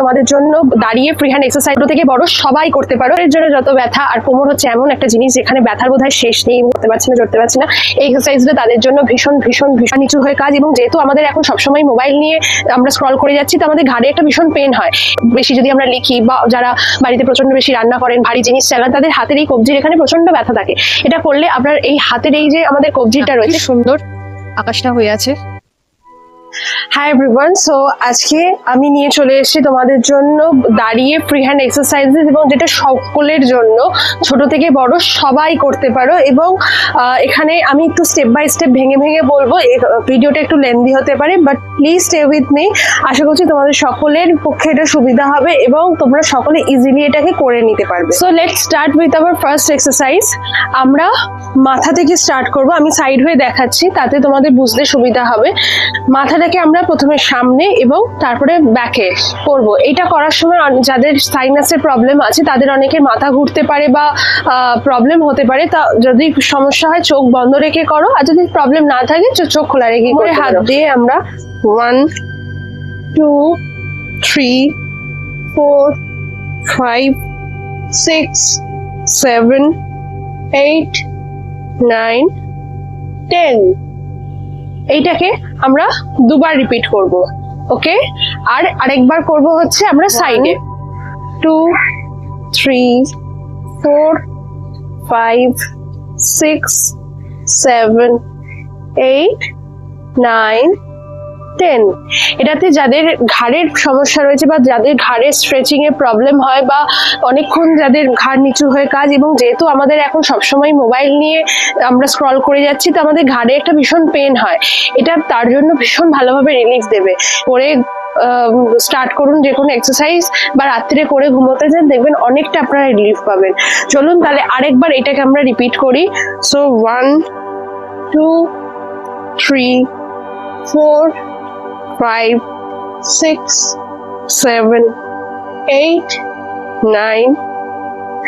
তোমাদের জন্য দাঁড়িয়ে ফ্রি হ্যান্ড এক্সারসাইজ থেকে বড় সবাই করতে পারো। এর জন্য যত ব্যথা আর কোমর হচ্ছে এমন একটা জিনিস যেখানে ব্যথার বোধহয় শেষ নেই করতে পারছি না চড়তে পারছি না। এই এক্সারসাইজটা তাদের জন্য ভীষণ ভীষণ ভীষণ নিচু হয়ে কাজ এবং যেহেতু আমাদের এখন সবসময় মোবাইল নিয়ে আমরা স্ক্রল করে যাচ্ছি তো আমাদের ঘাড়ে একটা ভীষণ পেন হয়। বেশি যদি আমরা লিখি বা যারা বাড়িতে প্রচণ্ড বেশি রান্না করেন ভারী জিনিস চালান তাদের হাতের এই কবজির এখানে প্রচণ্ড ব্যথা থাকে। এটা করলে আপনার এই হাতের এই যে আমাদের কবজিটা রয়েছে সুন্দর আকাশটা হয়ে আছে। হাই এভরিওয়ান সো আজকে আমি নিয়ে চলে এসেছি তোমাদের জন্য দাঁড়িয়ে ফ্রি হ্যান্ড এক্সারসাইজেস এবং যেটা সকলের জন্য, ছোট থেকে বড় সবাই করতে পারো এবং এখানে আমি একটু স্টেপ বাই স্টেপ ভেঙে ভেঙে বলব। ভিডিওটা একটু লেন্দি হতে পারে but please stay with me আশা করছি তোমাদের সকলের পক্ষে এটা সুবিধা হবে এবং তোমরা সকলে ইজিলি এটাকে করে নিতে পারবে। So let start with our first exercise আমরা মাথা থেকে স্টার্ট করব। আমি সাইড হয়ে দেখাচ্ছি, তাতে তোমাদের বুঝতে সুবিধা হবে। মাথাটাকে আমরা প্রথমে সামনে এবং তারপরে ব্যাকে করব। এটা করার সময় যাদের সাইনাসের প্রবলেম আছে তাদের অনেকে মাথা ঘুরতে পারে বা প্রবলেম হতে পারে। তা যদি সমস্যা হয় চোখ বন্ধ রেখে করো। আর যদি প্রবলেম না থাকে চোখ খোলা রেখে করে হাত দিয়ে আমরা one two three four five six seven eight nine ten এইটাকে আমরা দুবার রিপিট করব ওকে আর আরেকবার করব হচ্ছে আমরা সাইডে two three four five six seven eight nine ten এটাতে যাদের ঘাড়ের সমস্যা রয়েছে বা যাদের ঘাড়ের স্ট্রেচিং এর প্রবলেম হয় বা অনেকক্ষণ যাদের ঘাড় নিচু হয়ে কাজ এবং যেহেতু আমাদের এখন সবসময় মোবাইল নিয়ে আমরা স্ক্রল করে যাচ্ছি, তো আমাদের ঘাড়ে একটা ভীষণ পেন হয়। এটা তার জন্য ভীষণ ভালোভাবে রিলিফ দেবে। করে স্টার্ট করুন যে কোনো এক্সারসাইজ বা রাত্রে করে ঘুমোতে যান, দেখবেন অনেকটা আপনারা রিলিফ পাবেন। চলুন তাহলে আরেকবার এটাকে আমরা রিপিট করি। So one two three four five six seven eight nine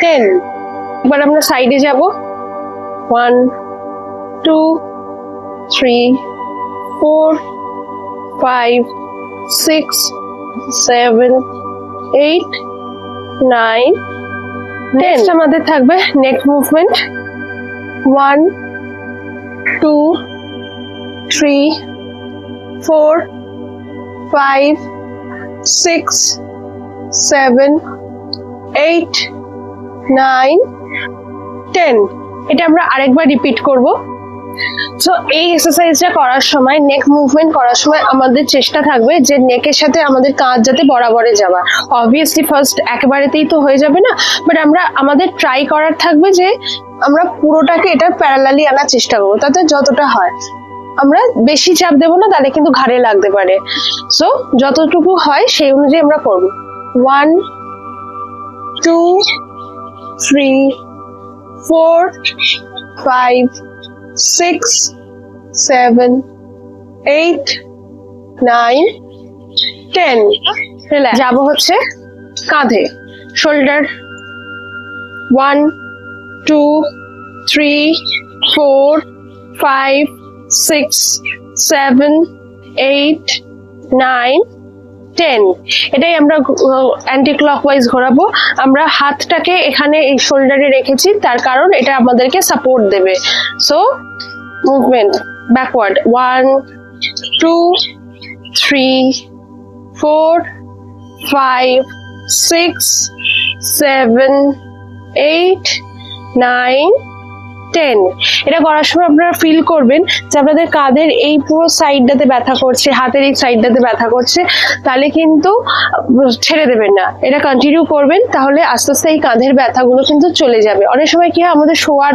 ten এবার আমরা সাইডে যাব। One two three four five six seven eight nine next আমাদের থাকবে neck movement one two three four five six seven eight nine ten এটা আমরা আরেকবার repeat করব। সো এই এক্সারসাইজটা করার সময় নেক মুভমেন্ট করার সময় আমাদের চেষ্টা থাকবে যে নেকের সাথে আমাদের কাঁধ যাতে বরাবরে যাওয়া। অবভিয়াসলি ফার্স্ট একেবারেতেই তো হয়ে যাবে না বাট আমরা, আমাদের ট্রাই করার থাকবে যে আমরা পুরোটাকে এটা প্যারালালি আনার চেষ্টা করব, তাতে যতটা হয়। আমরা বেশি চাপ দেবো না, তাহলে কিন্তু ঘাড়ে লাগতে পারে। সো যতটুকু হয় সেই অনুযায়ী আমরা করব। One two three four five six seven eight nine ten যাব হচ্ছে কাঁধে। Shoulder one two three four five six seven eight nine ten এটাই আমরা অ্যান্টি ক্লকওয়াইজ ঘোরাবো। আমরা হাতটাকে এখানে এই শোল্ডারে রেখেছি, তার কারণ এটা আমাদেরকে সাপোর্ট দেবে। So movement backward one two three four five six seven eight nine ten এটা করার সময় আপনারা ফিল করবেন যে আপনাদের কাঁধের এই পুরো সাইডটাতে ব্যথা করছে, হাতের এই সাইডটাতে ব্যথা করছে, তাহলে কিন্তু ছেড়ে দেবেন না। এটা কন্টিনিউ করবেন, তাহলে আস্তে আস্তে এই কাঁধের ব্যথাগুলো কিন্তু চলে যাবে। অনেক সময় কি হয়, আমাদের শোয়ার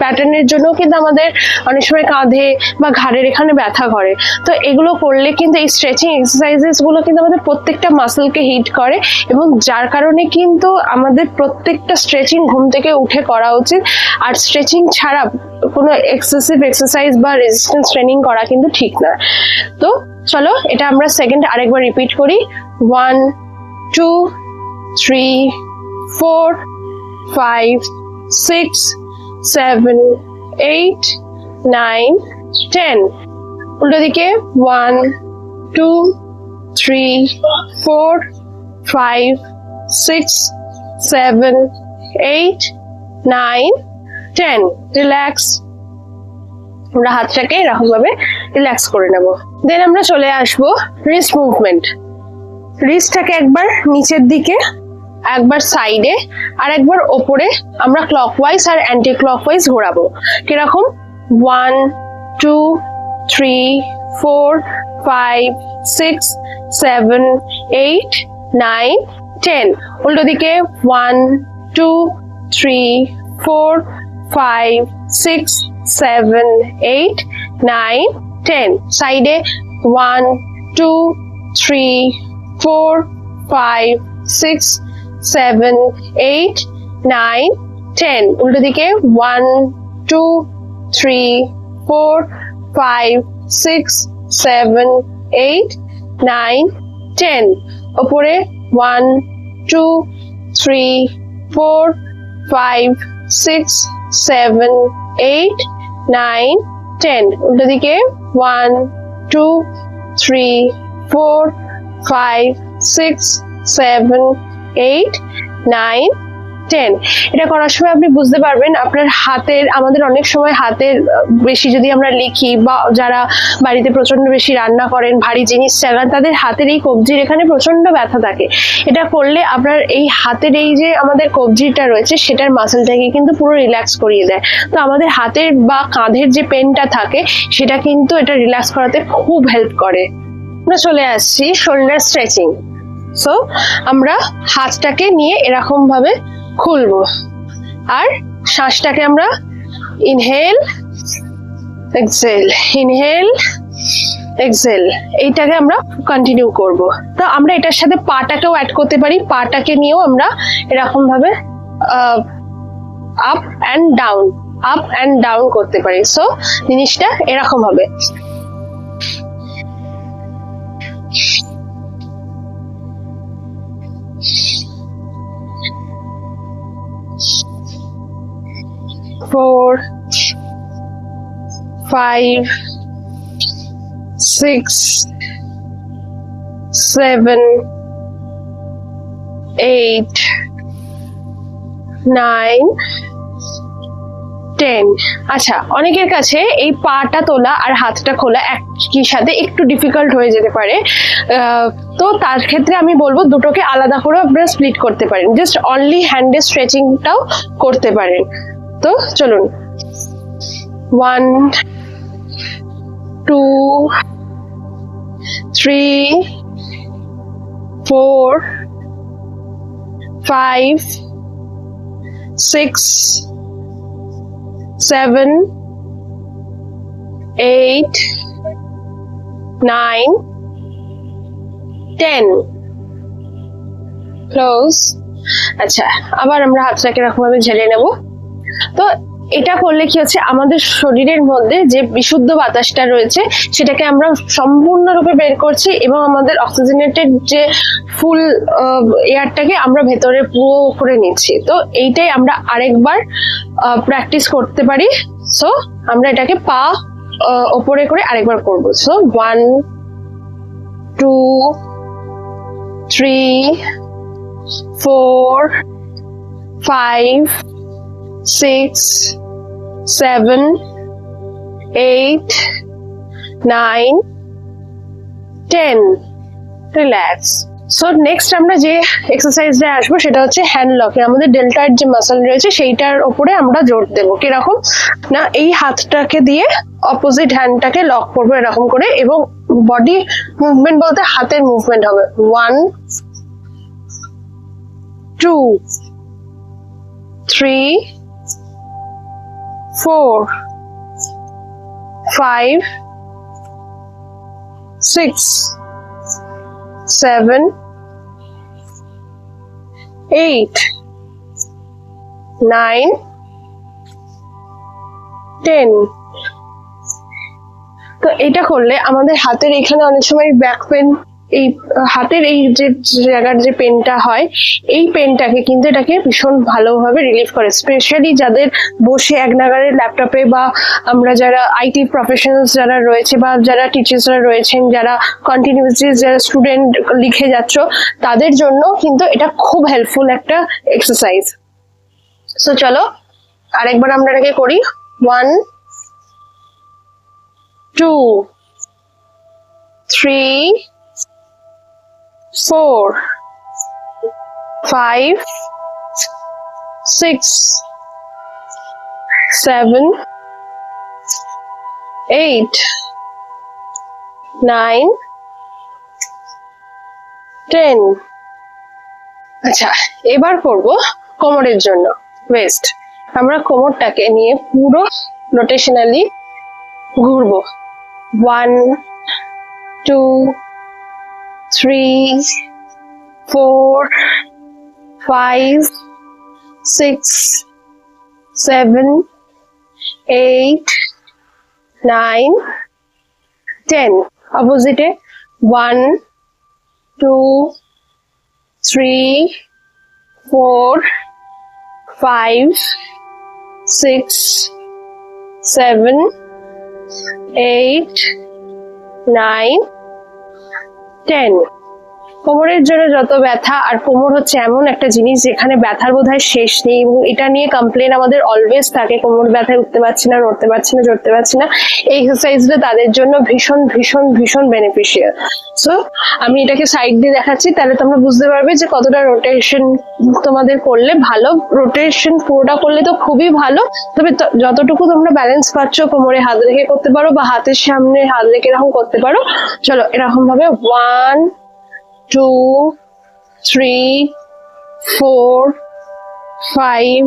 প্যাটার্নের জন্য কিন্তু আমাদের অনেক সময় কাঁধে বা ঘাড়ের এখানে ব্যথা করে। তো এগুলো করলে কিন্তু এই স্ট্রেচিং এক্সারসাইজেসগুলো কিন্তু আমাদের প্রত্যেকটা মাসেলকে হিট করে এবং যার কারণে কিন্তু আমাদের প্রত্যেকটা স্ট্রেচিং ঘুম থেকে উঠে করা উচিত। আর স্ট্রেচিং ছাড়া কোনো এক্সেসিভ এক্সারসাইজ বা রেজিস্ট্যান্স ট্রেনিং করা কিন্তু ঠিক না। তো চলো, এটা আমরা সেকেন্ড আরেকবার রিপিট করি। One two three four five six seven eight nine ten উল্টো দিকে one two three four five six seven eight nine ten relax আমরা হাতটাকে এরকম ভাবে রিল্যাক্স করে নেব। দেন আমরা চলে আসব রিস্ট মুভমেন্ট রিস্টটাকে একবার নিচের দিকে, একবার সাইডে আর একবার ওপরে আমরা ক্লকওয়াইজ আর অ্যান্টি ক্লকওয়াইজ ঘোরাবো। কীরকম? One two three four five six seven eight nine ten উল্টো দিকে one two three four five six seven eight nine ten সাইডে one two three four five six seven eight nine ten উল্টো দিকে one two three four five six seven eight nine ten ওপরে one two three four five six seven eight nine ten উল্টো দিকে one two three four five six seven eight nine ten, এটা করার সময় আপনি বুঝতে পারবেন আপনার হাতের, আমাদের অনেক সময় হাতের বেশি যদি আমরা লিখি বা যারা বাড়িতে প্রচণ্ড বেশি রান্না করেন, ভারী জিনিস চালান, তাদের হাতের এই কবজির এখানে প্রচণ্ড ব্যথা থাকে। এটা করলে আপনার এই হাতের এই যে আমাদের কবজিটা রয়েছে, সেটার মাসেলটাকে কিন্তু পুরো রিল্যাক্স করিয়ে দেয়। তো আমাদের হাতের বা কাঁধের যে পেনটা থাকে, সেটা কিন্তু এটা রিল্যাক্স করাতে খুব হেল্প করে। আমরা চলে আসছি শোল্ডার স্ট্রেচিং সো আমরা হাতটাকে নিয়ে এরকম ভাবে খুলবো। আর শ্বাসটাকে আমরা ইনহেল এক্সেল ইনহেল এক্সেল এইটাকে আমরা কন্টিনিউ করব। তো আমরা এটার সাথে পাটাকেও অ্যাড করতে পারি। পাটাকে নিয়েও আমরা এরকম ভাবে up and down up and down করতে পারি। সো জিনিসটা এরকম হবে। Four, five, six, seven, eight, nine, ten আচ্ছা অনেকের কাছে এই পাটা তোলা আর হাতটা খোলা একই সাথে একটু ডিফিকাল্ট হয়ে যেতে পারে। তো তার ক্ষেত্রে আমি বলব দুটোকে আলাদা করে আপনারা স্প্লিট করতে পারেন। জাস্ট অনলি হ্যান্ডের স্ট্রেচিংটাও করতে পারেন। তো চলুন। One two three four five six seven eight nine ten close আচ্ছা আবার আমরা হাতটাকে এরকম ভাবে ঝেড়ে নেব। তো এটা করলে কি হচ্ছে? আমাদের শরীরের মধ্যে যে বিশুদ্ধ বাতাসটা রয়েছে, সেটাকে আমরা সম্পূর্ণরূপে বের করছি এবং আমাদের অক্সিজেনেটেড যে ফুল এয়ারটাকে আমরা ভেতরে পুরো করে নিচ্ছি। তো এইটাই আমরা আরেকবার প্র্যাকটিস করতে পারি। সো আমরা এটাকে পা ওপরে করে আরেকবার করব। So one two three four five six, seven, eight, nine, ten. Relax so next আমরা যে এক্সারসাইজটা আসব সেটা হচ্ছে হ্যান্ড লকে আমাদের ডেল্টার যে মাসল রয়েছে সেইটার ওপরে আমরা জোর দেবো। কীরকম? না এই হাতটাকে দিয়ে অপোজিট হ্যান্ডটাকে লক করব এরকম করে এবং বডি মুভমেন্ট বলতে হাতের মুভমেন্ট হবে। One two three four, five, six, seven, eight, nine, ten. তো এটা করলে আমাদের হাতের এখানে অনেক সময় ব্যাক পেন এই হাতের এই যে জায়গার যে পেনটা হয়, এই পেনটাকে কিন্তু এটাকে ভীষণ ভালোভাবে রিলিফ করে। স্পেশালি যাদের বসে এক নাগারে ল্যাপটপে বা আমরা যারা আইটি প্রফেশনালস যারা রয়েছে বা যারা টিচার্সরা রয়েছেন, যারা কন্টিনিউসলি যারা স্টুডেন্ট লিখে যাচ্ছ, তাদের জন্য কিন্তু এটা খুব হেল্পফুল একটা এক্সারসাইজ সো চলো, আরেকবার আমরা এটাকে করি। One two three four, five, six, seven, eight, nine, ten. আচ্ছা এবার করব কোমরের জন্য। ওয়েস্ট আমরা কোমরটাকে নিয়ে পুরো রোটেশনালি ঘুরবো। One two three, four, five, six, seven, eight, nine, ten. Opposite one, two, three, four, five, six, seven, eight, nine. 10 কোমরের জন্য যত ব্যথা, আর কোমর হচ্ছে এমন একটা জিনিস যেখানে ব্যথার বোধহয় শেষ নেই এবং এটা নিয়ে কমপ্লেন আমাদের অলওয়েজ থাকে, কোমর ব্যথায় উঠতে পারছি না, নড়তে পারছি না, চড়তে পারছি না। এই এক্সারসাইজটা তাদের জন্য ভীষণ ভীষণ ভীষণ বেনিফিশিয়াল সো আমি এটাকে সাইড দিয়ে দেখাচ্ছি, তাহলে তোমরা বুঝতে পারবে যে কতটা রোটেশন তোমাদের করলে ভালো। রোটেশন পুরোটা করলে তো খুবই ভালো, তবে যতটুকু তোমরা ব্যালেন্স পাচ্ছ, কোমরে হাত রেখে করতে পারো বা হাতের সামনে হাত রেখে এরকম করতে পারো। চলো এরকম ভাবে one two, three, four, five,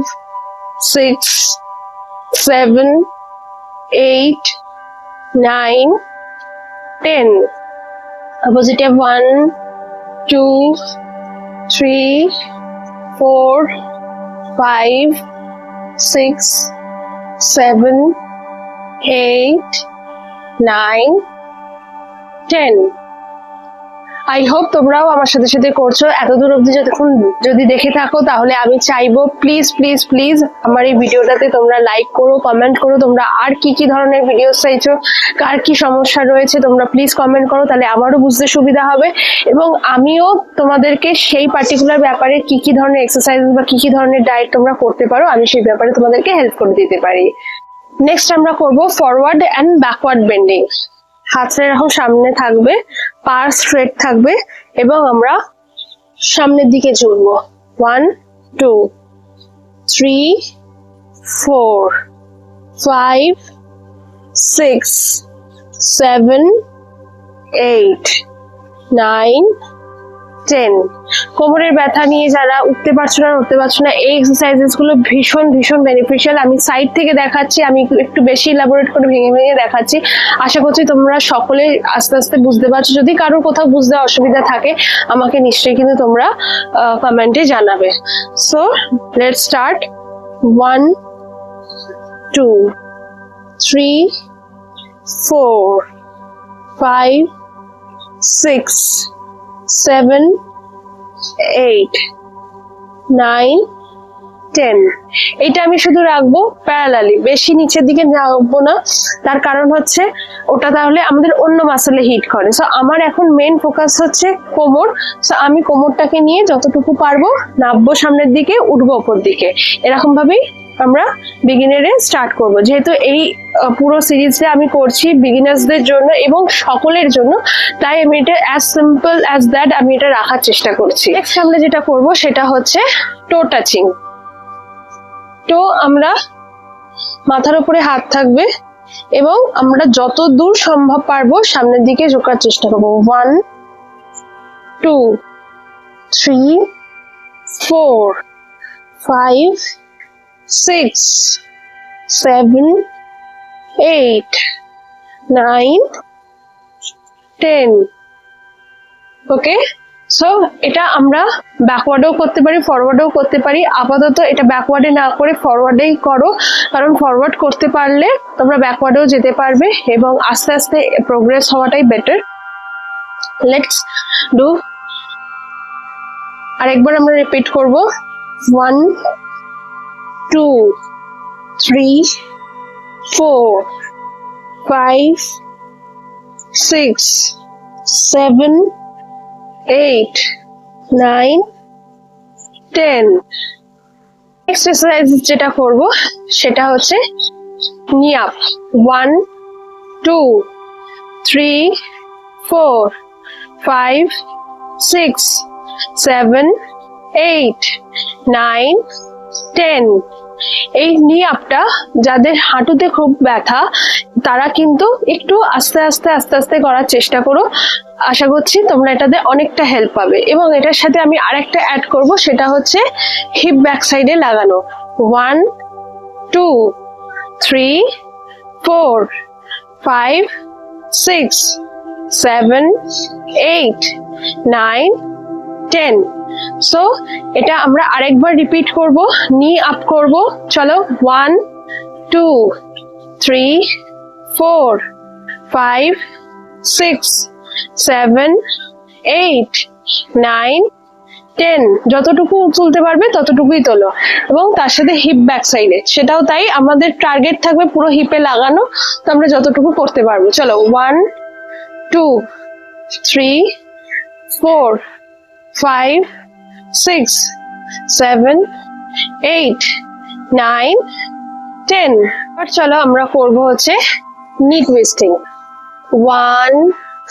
six, seven, eight, nine, ten. Opposite positive one, two, three, four, five, six, seven, eight, nine, ten. I hope তোমরাও আমার সাথে সাথে করছ। এতদূর অব্দি যতক্ষণ যদি দেখে থাকো, তাহলে আমি চাইব প্লিজ প্লিজ প্লিজ আমার এই ভিডিওটাতে তোমরা লাইক করো কমেন্ট করো। তোমরা আর কি কি ধরনের ভিডিও চাইছো, কার কি সমস্যা রয়েছে, তোমরা প্লিজ কমেন্ট করো, তাহলে আমারও বুঝতে সুবিধা হবে। এবং আমিও তোমাদেরকে সেই পার্টিকুলার ব্যাপারে কি কি ধরনের এক্সারসাইজ বা কি কি ধরনের ডায়েট তোমরা করতে পারো, আমি সেই ব্যাপারে তোমাদেরকে হেল্প করে দিতে পারি। নেক্সট আমরা করব ফরওয়ার্ড অ্যান্ড ব্যাকওয়ার্ড বেন্ডিং হাতটা এরকম সামনে থাকবে পা স্ট্রেট থাকবে এবং আমরা সামনের দিকে ঝুলবো। One two three four five six seven eight nine ten. কোমরের ব্যথা নিয়ে যারা উঠতে পারছ না উঠতে পারছ না, এই এক্সারসাইজেসগুলো ভীষণ ভীষণ বেনিফিশিয়াল আমি সাইড থেকে দেখাচ্ছি, আমি একটু বেশি ইলাবোরেট করে ভেঙে ভেঙে দেখাচ্ছি। আশা করছি তোমরা সকলে আস্তে আস্তে বুঝতে পারছ। যদি কারোর কোথাও বুঝতে অসুবিধা থাকে, আমাকে নিশ্চয়ই কিন্তু তোমরা কমেন্টে জানাবে। So let start one two three four five six seven eight nine ten এটা আমি শুধু রাখব প্যারালালি বেশি নিচের দিকে রাখব না। তার কারণ হচ্ছে, ওটা তাহলে আমাদের অন্য মাসেলে হিট করে। সো আমার এখন মেন ফোকাস হচ্ছে কোমর। সো আমি কোমরটাকে নিয়ে যতটুকু পারব নামবো সামনের দিকে, উঠবো ওপর দিকে। এরকম ভাবেই আমরা বিগিনারে স্টার্ট করব। যেহেতু এই পুরো সিরিজটা আমি করছি বিগিনার্সদের জন্য এবং সকলের জন্য, তাই আমি এটা অ্যাজ সিম্পল অ্যাজ দ্যাট আমি এটা রাখার চেষ্টা করছি। নেক্সট আমরা যেটা করব সেটা হচ্ছে টো টাচিং তো আমরা মাথার উপরে হাত থাকবে এবং আমরা যত দূর সম্ভব পারব সামনের দিকে ঝোকার চেষ্টা করব। One two three four five six seven eight nine ten okay so এটা আমরা ব্যাকওয়ার্ডেও করতে পারি ফরওয়ার্ডেও করতে পারি। আপাতত এটা ব্যাকওয়ার্ডে না করে ফরওয়ার্ডেই করো, কারণ ফরওয়ার্ড করতে পারলে তোমরা ব্যাকওয়ার্ডেও যেতে পারবে এবং আস্তে আস্তে প্রোগ্রেস হওয়াটাই বেটার লেটস ডু আরেকবার আমরা রিপিট করব। One two three four five six seven eight nine ten next exercise যেটা করব, সেটা হচ্ছে knee up. One two three four five six seven eight nine ten এই নি আপটা যাদের হাঁটুতে খুব ব্যথা, তারা কিন্তু একটু আস্তে আস্তে আস্তে আস্তে করার চেষ্টা করো। আশা করছি তোমরা এটাতে অনেকটা হেল্প পাবে। এবং এটার সাথে আমি আরেকটা অ্যাড করব, সেটা হচ্ছে হিপ ব্যাক সাইডে লাগানো। One two three four five six seven eight nine ten so এটা আমরা আরেকবার রিপিট করব নি আপ করব। চলো one two three four five six seven eight nine ten যতটুকু তুলতে পারবে ততটুকুই তোলো। এবং তার সাথে হিপ ব্যাক সাইডে সেটাও তাই, আমাদের টার্গেট থাকবে পুরো হিপে লাগানো। তো আমরা যতটুকু করতে পারব। চলো one two three four five six seven eight nine ten এবার চলো আমরা করব হচ্ছে knee twisting one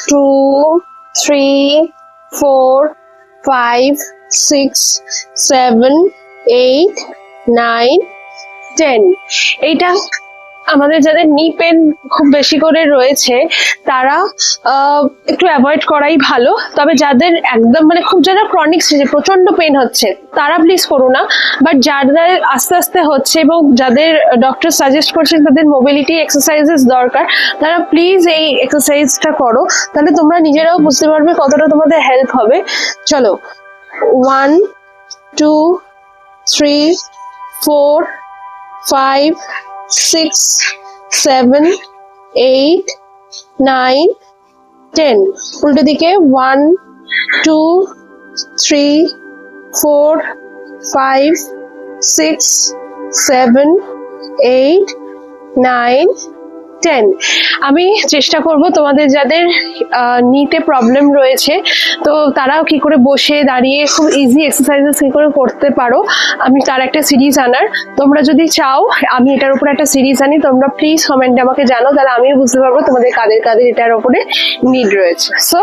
two three four five six seven eight nine ten এইটা আমাদের যাদের নি পেন খুব বেশি করে রয়েছে, তারা একটু অ্যাভয়েড করাই ভালো। তবে যাদের একদম মানে খুব যারা ক্রনিক স্টেজে প্রচণ্ড পেন হচ্ছে, তারা প্লিজ করো না। বাট যাদের আস্তে আস্তে হচ্ছে এবং যাদের ডক্টর সাজেস্ট করছেন তাদের মোবিলিটি এক্সারসাইজেস দরকার, তারা প্লিজ এই এক্সারসাইজটা করো। তাহলে তোমরা নিজেরাও বুঝতে পারবে কতটা তোমাদের হেল্প হবে। চলো one two three four five six seven eight nine ten উল্টো দিকে one two three four five six seven eight nine ten আমি চেষ্টা করব তোমাদের যাদের নিতে প্রবলেম রয়েছে, তো তারাও কি করে বসে দাঁড়িয়ে খুব ইজি এক্সারসাইজেস কি করে করতে পারো, আমি তার একটা সিরিজ আনার। তোমরা যদি চাও, আমি এটার উপর একটা সিরিজ আনি, তোমরা প্লিজ কমেন্টে আমাকে জানো তাহলে আমিও বুঝতে পারব তোমাদের কাদের কাদের এটার উপরে নিড রয়েছে। So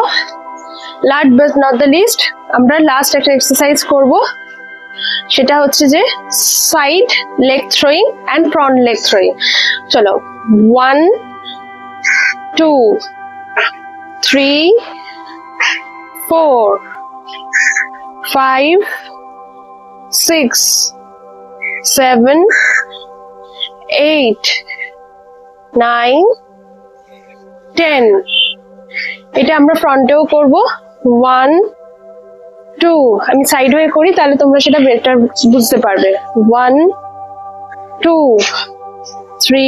last but not the least আমরা লাস্ট একটা এক্সারসাইজ করব, সেটা হচ্ছে যে side leg throwing and front leg throwing চলো। One two three four five six seven eight nine ten এটা আমরা ফ্রন্টেও করব। ওয়ান টু আমি সাইড হয়ে করি, তাহলে তোমরা সেটা বেটার বুঝতে পারবে। One two three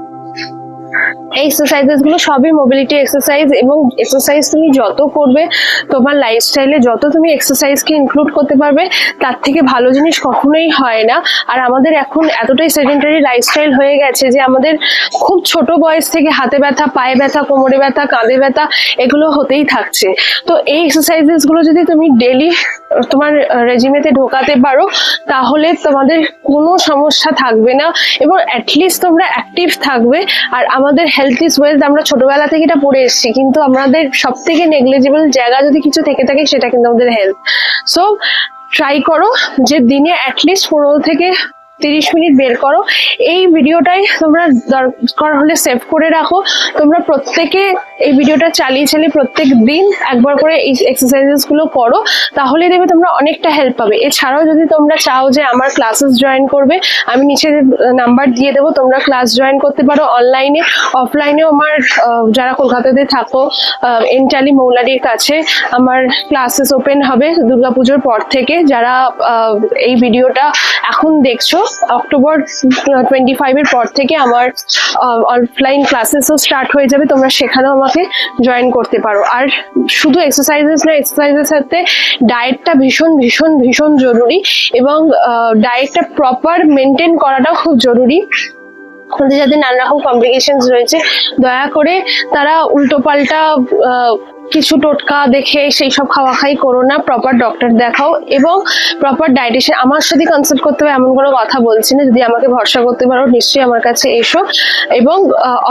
এই এক্সারসাইজেসগুলো সবই মোবিলিটি এক্সারসাইজ এবং এক্সারসাইজ তুমি যত করবে, তোমার লাইফস্টাইলে যত তুমি এক্সারসাইজকে ইনক্লুড করতে পারবে, তার থেকে ভালো জিনিস কখনোই হয় না। আর আমাদের এখন এতটাই সেডেন্টারি লাইফস্টাইল হয়ে গেছে যে আমাদের খুব ছোট বয়স থেকে হাতে ব্যথা, পায়ে ব্যথা, কোমরে ব্যথা, কাঁধে ব্যথা, এগুলো হতেই থাকছে। তো এই এক্সারসাইজেসগুলো যদি তুমি ডেলি তোমার রেজিমেতে ঢোকাতে পারো, তাহলে তোমাদের কোনো সমস্যা থাকবে না এবং অ্যাটলিস্ট তোমরা অ্যাক্টিভ থাকবে। আর আমাদের হেলথ ইজ ওয়েলথ আমরা ছোটবেলা থেকে এটা পড়ে এসেছি, কিন্তু আমাদের সব থেকে নেগলেজেবল জায়গা যদি কিছু থেকে থাকে সেটা কিন্তু আমাদের হেলথ সো ট্রাই করো যে দিনে অ্যাটলিস্ট পনেরো থেকে তিরিশ মিনিট বের করো। এই ভিডিওটাই তোমরা দরকার হলে সেভ করে রাখো। তোমরা প্রত্যেকে এই ভিডিওটা চালিয়ে চালিয়ে প্রত্যেক দিন একবার করে এই এক্সারসাইজেসগুলো করো, তাহলে দেখবে তোমরা অনেকটা হেল্প পাবে। এছাড়াও যদি তোমরা চাও যে আমার ক্লাসেস জয়েন করবে, আমি নিচে নাম্বার দিয়ে দেবো, তোমরা ক্লাস জয়েন করতে পারো অনলাইনে অফলাইনেও আমার যারা কলকাতাতে থাকো এনটালি মৌলারির কাছে আমার ক্লাসেস ওপেন হবে দুর্গাপুজোর পর থেকে। যারা এই ভিডিওটা এখন দেখছ অক্টোবর টোয়েন্টি ফাইভের পর থেকে আমার অফলাইন ক্লাসেসও স্টার্ট হয়ে যাবে। তোমরা সেখানেও আমাকে জয়েন করতে পারো। আর শুধু এক্সারসাইজেস না এক্সারসাইজের সাথে ডায়েটটা ভীষণ ভীষণ ভীষণ জরুরি এবং ডায়েটটা প্রপার মেনটেন করাটাও খুব জরুরি। যাদের নানা রকম কমপ্লিকেশনস রয়েছে, দয়া করে তারা উল্টো পাল্টা কিছু টোটকা দেখে সেই সব খাওয়া খাই করো না প্রপার ডক্টর দেখাও এবং প্রপার ডায়েটিশিয়ান আমার সাথে কনসাল্ট করতে হবে, এমন কোনো কথা বলছি না, যদি আমাকে ভরসা করতে পারো, নিশ্চয়ই আমার কাছে এসো। এবং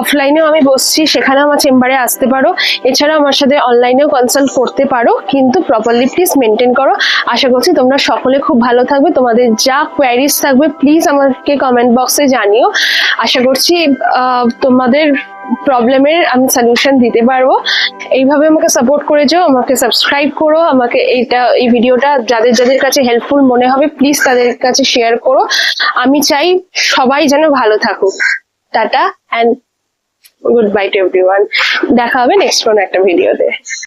অফলাইনেও আমি বসছি, সেখানেও আমার চেম্বারে আসতে পারো। এছাড়া আমার সাথে অনলাইনেও কনসাল্ট করতে পারো, কিন্তু প্রপারলি প্লিজ মেনটেন করো। আশা করছি তোমরা সকলে খুব ভালো থাকবে। তোমাদের যা কোয়ারিজ থাকবে প্লিজ আমাকে কমেন্ট বক্সে জানিও। আশা করছি তোমাদের প্রবলেমের আমি সলিউশন দিতে পারব। এইভাবে আমাকে সাপোর্ট করে যাও আমাকে সাবস্ক্রাইব করো, আমাকে এইটা, এই ভিডিওটা যাদের যাদের কাছে হেল্পফুল মনে হবে প্লিজ তাদের কাছে শেয়ার করো। আমি চাই সবাই যেন ভালো থাকুক। Tata and goodbye to everyone দেখা হবে নেক্সট কোনো একটা ভিডিওতে